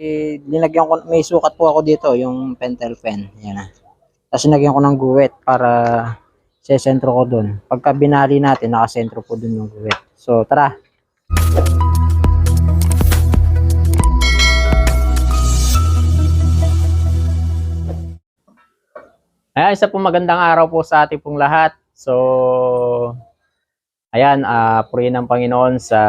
Eh, linagyan ko, may sukat po ako dito, yung pentel pen. Yan na. Tapos nagyan ko ng guwet para sa sentro ko dun. Pagka binali natin, nakasentro po dun yung guwet. So, tara. Ayan, isa pong magandang araw po sa ating pong lahat. So, ayan, ah purihin ng Panginoon sa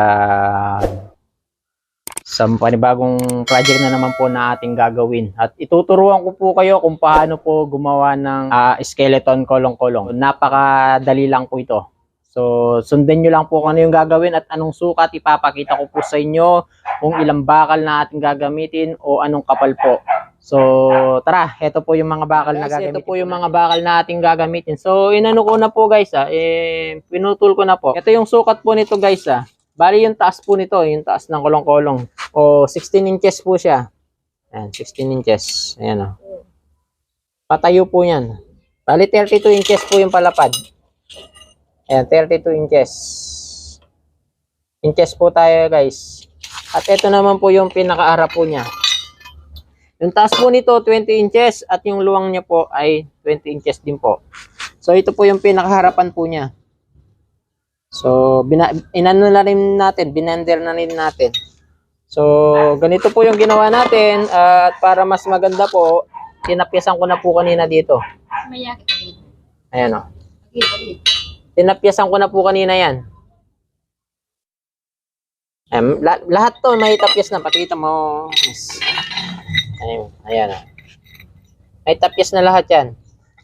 sa panibagong project na naman po na ating gagawin. At ituturuan ko po kayo kung paano po gumawa ng ah, skeleton kolong-kolong. Napakadali lang po ito. So, sundan nyo lang po kung ano yung gagawin at anong sukat. Ipapakita ko po sa inyo kung ilang bakal na ating gagamitin o anong kapal po. So, tara, ito po yung mga bakal na gagamitin. Ito po yung mga bakal na ating gagamitin. So, inano ko na po guys ah, eh, pinutul ko na po. Ito yung sukat po nito guys ah. Bali yung taas po nito, yung taas ng kolong-kolong. O 16 inches po siya. Ayan, 16 inches. Ayan o. Patayo po yan. Bali 32 inches po yung palapad. Ayan, 32 inches. Inches po tayo guys. At ito naman po yung pinakaharap po niya. Yung taas po nito 20 inches at yung luwang niya po ay 20 inches din po. So ito po yung pinakaharapan po niya. So bina, inano na rin natin, binender na rin natin. So ganito po yung ginawa natin at para mas maganda po, tinapyasan ko na po kanina dito. Ayan o. Pagit. Tinapyasan ko na po kanina yan. Ayan, la- lahat to may tapyas na. Pakita mo. Yes. Ayan, ayan. o. May tapyas na lahat yan.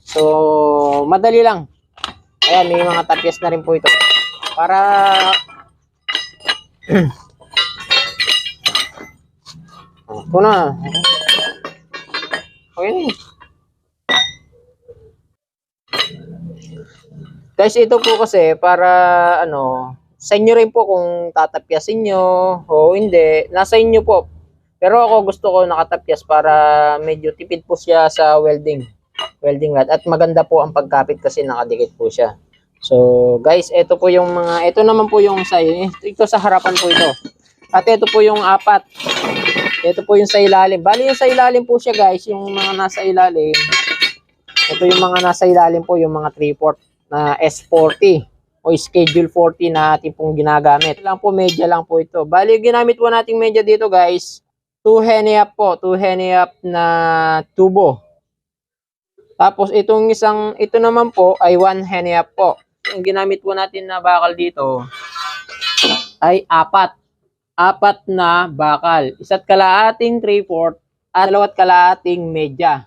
So, madali lang. Ayan, may mga tapyas na rin po ito. Para... Ito na. Okay. Guys, ito po kasi para ano, sa inyo rin po kung tatapyasin nyo o hindi, nasa inyo po. Pero ako gusto ko nakatapyas para medyo tipid po siya sa welding. Welding rod. At maganda po ang pagkapit kasi nakadikit po siya. So, guys, ito po yung mga, ito naman po yung sa, ito sa harapan po ito. At ito po yung apat. Ito po yung sa ilalim. Bali yung sa ilalim po siya guys, yung mga nasa ilalim. Ito yung mga nasa ilalim po, yung mga 3-4 na S40 o schedule 40 na ating pong ginagamit. Lang po, media lang po ito. Bali, ginamit po nating media dito guys, 2 henny up po, 2 henny up na tubo. Tapos itong isang, ito naman po ay 1 henny up po. Yung ginamit po natin na bakal dito ay apat. Apat na bakal. Isa't kalaating 3-4 at dalawat kalaating media.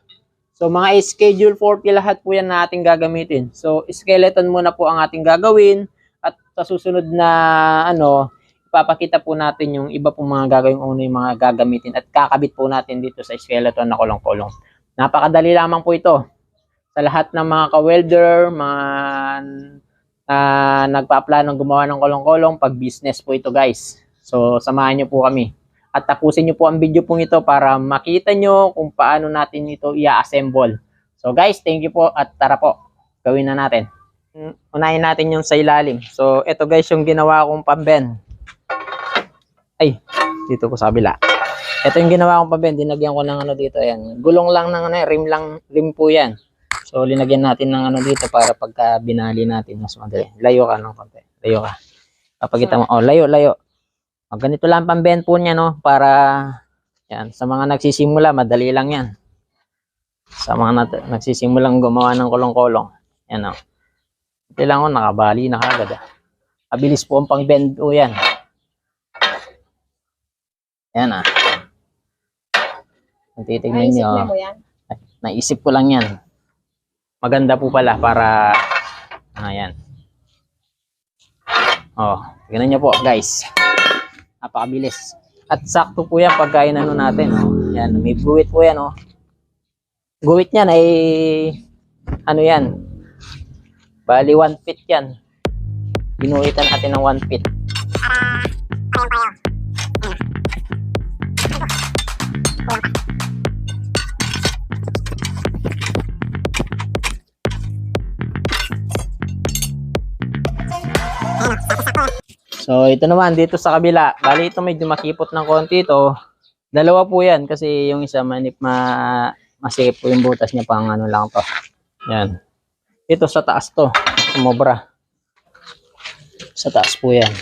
So mga schedule 40 lahat po yan na ating gagamitin. So skeleton muna po ang ating gagawin at sa susunod na ano, ipapakita po natin yung iba pong mga gagawin una yung mga gagamitin at kakabit po natin dito sa skeleton na kolong-kolong. Napakadali lamang po ito. Sa lahat ng mga ka-welder, mga na nagpa-planong gumawa ng kolong-kolong, pag business po ito guys. So samahan niyo po kami. At tapusin niyo po ang video pong ito para makita niyo kung paano natin ito i-assemble. So guys, thank you po at tara po, gawin na natin. Unahin natin yung sa ilalim. So ito guys yung ginawa kong pamben. Ay, dito ko sa kabila. Ito yung ginawa kong pamben, dinagyan ko ng ano dito, ayan. Gulong lang ng ano, rim lang, rim po yan. So linagyan natin ng ano dito para pagka binali natin mas madali. Layo ka ng konti. Layo ka. Papagita mo, oh, layo, layo. Oh, ganito lang pang bend po niya, no? Para, yan, sa mga nagsisimula, madali lang yan. Sa mga nat- nagsisimulang gumawa ng kolong-kolong. Yan, oh. Ito lang, oh, nakabali na kagad, ah. Abilis po ang pang bend po yan. Yan, ah. Titignan yan? ay, naisip ko lang yan. Maganda po pala para, ayan. Oh, tignan nyo po, guys. Napakabilis. At sakto po yan pagka inano natin. Oh. Yan, may guwit po yan. Oh. Guwit niyan ay ano yan? Bali 1 feet yan. Ginuhitan natin ng 1 feet. So, ito naman, dito sa kabila. Bali, ito medyo makipot ng konti ito. Dalawa po yan kasi yung isa manip ma masikip po yung butas niya pang ano lang to. Yan. Ito sa taas to. Sumobra. Sa taas po yan.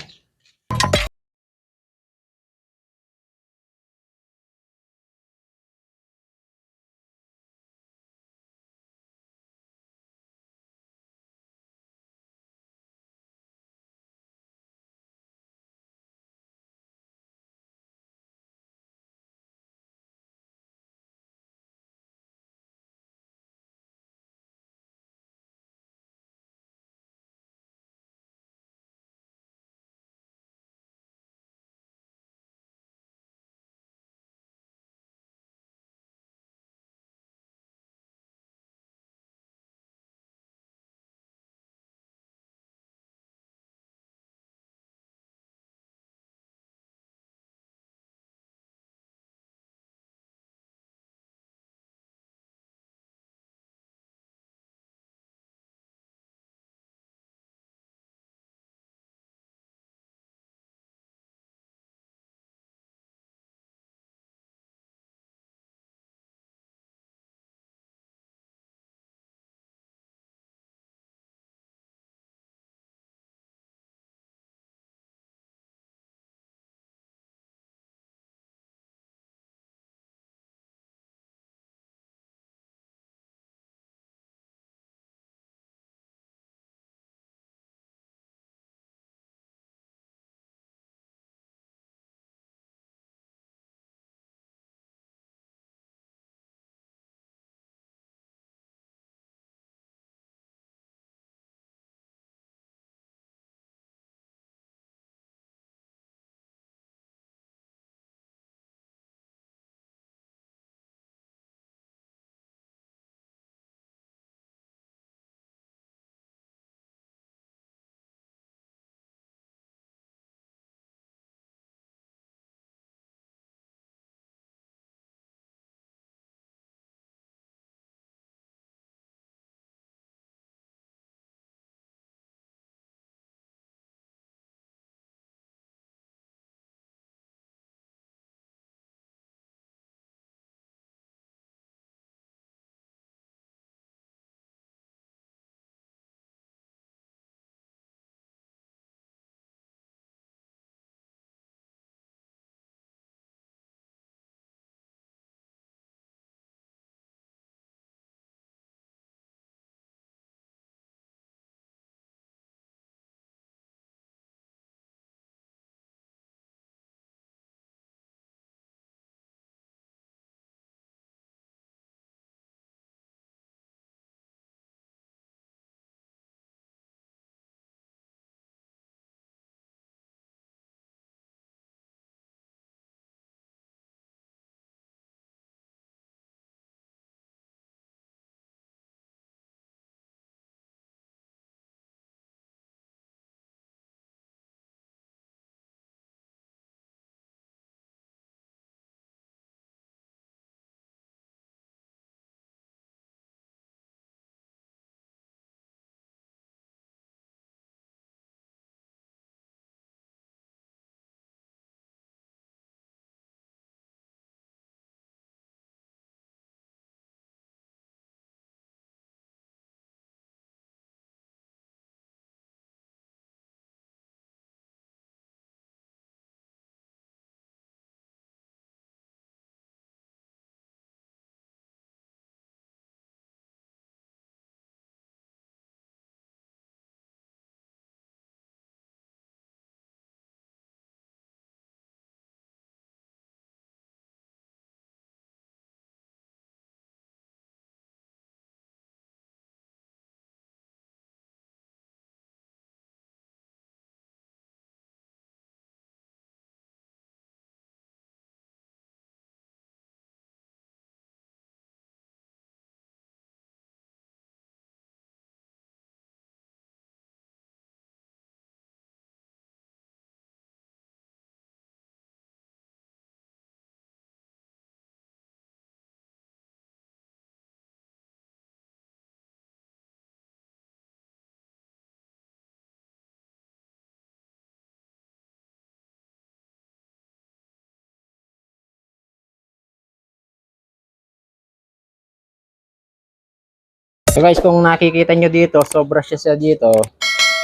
So guys, kung nakikita nyo dito, sobra siya sa dito,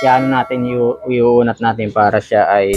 yan natin iuunat natin para siya ay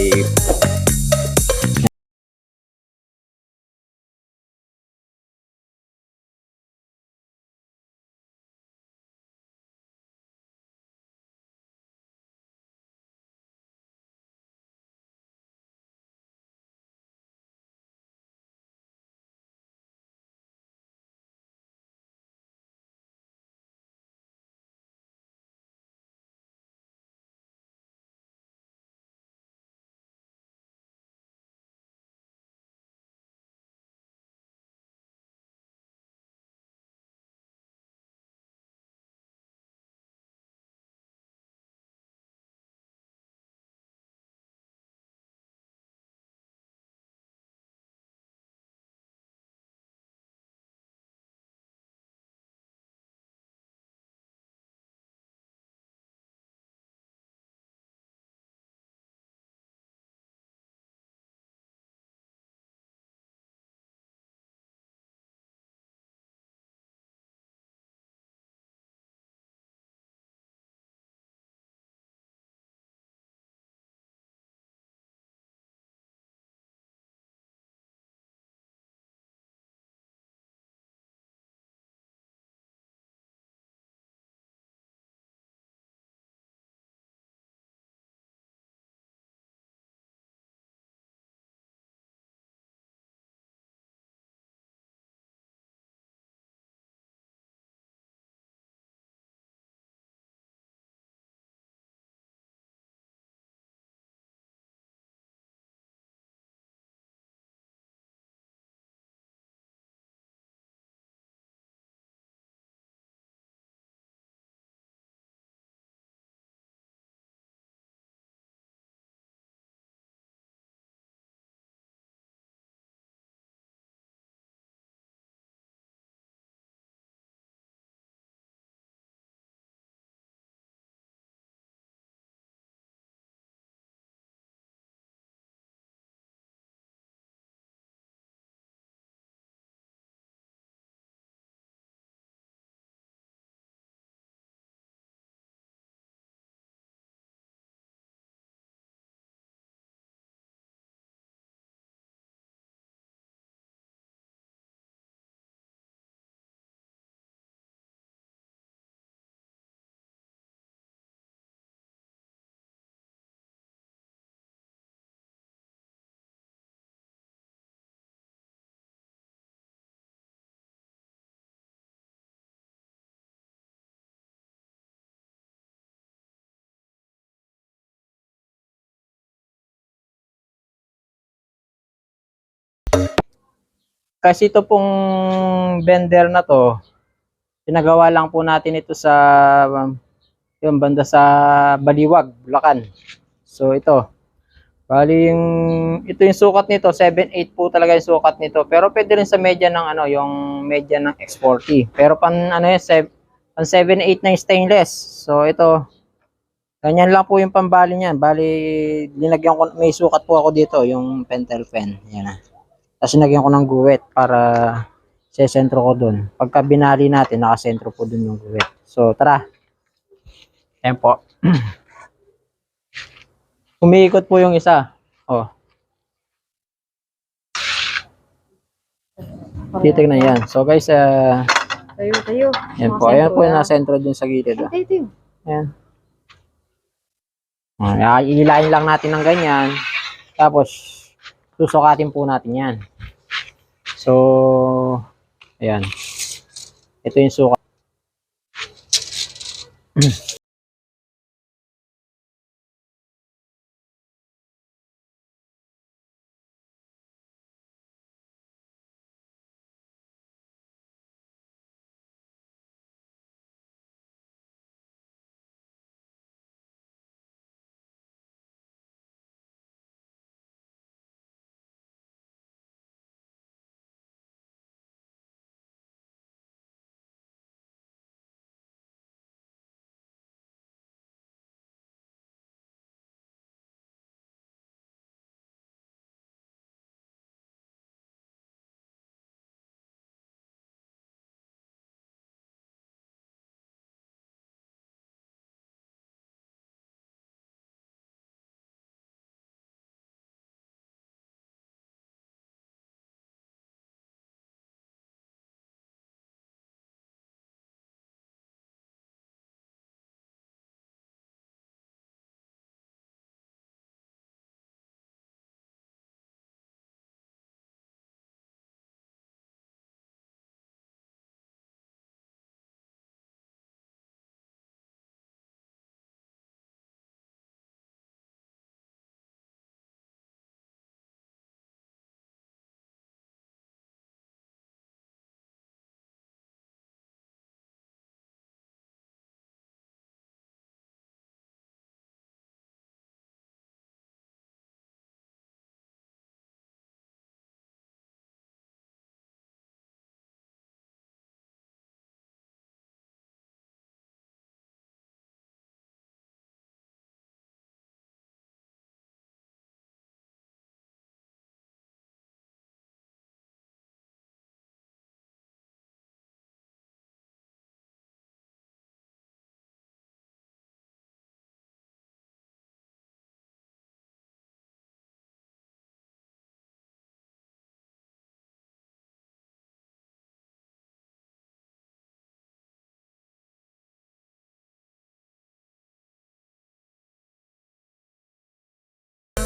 kasi ito pong vendor na to, pinagawa lang po natin ito sa um, yung banda sa Baliwag, Bulacan. So ito. Bali yung ito yung sukat nito, 7.8 po talaga yung sukat nito. Pero pwede rin sa media ng ano, yung media ng X40. Pero pan ano yun, sev- pan 7.8 na yung stainless. So ito ganyan lang po yung pambali niyan. Bali linagyan ko may sukat po ako dito, yung pentel pen. Yan na. Tapos nagyan ko ng guwet para sa sentro ko dun. Pagka binali natin, nakasentro po dun yung guwet. So, tara. Ayan po. Umiikot po yung isa. Oh. Titignan yan. So guys, uh, Tayo, tayo. yan po. Ayan po yung nasentro dun sa gilid. Oh. Tayo, tayo. Ayan. Ah, iilain lang natin ng ganyan. Tapos, susukatin po natin yan. So, ayan. Ito yung sukat.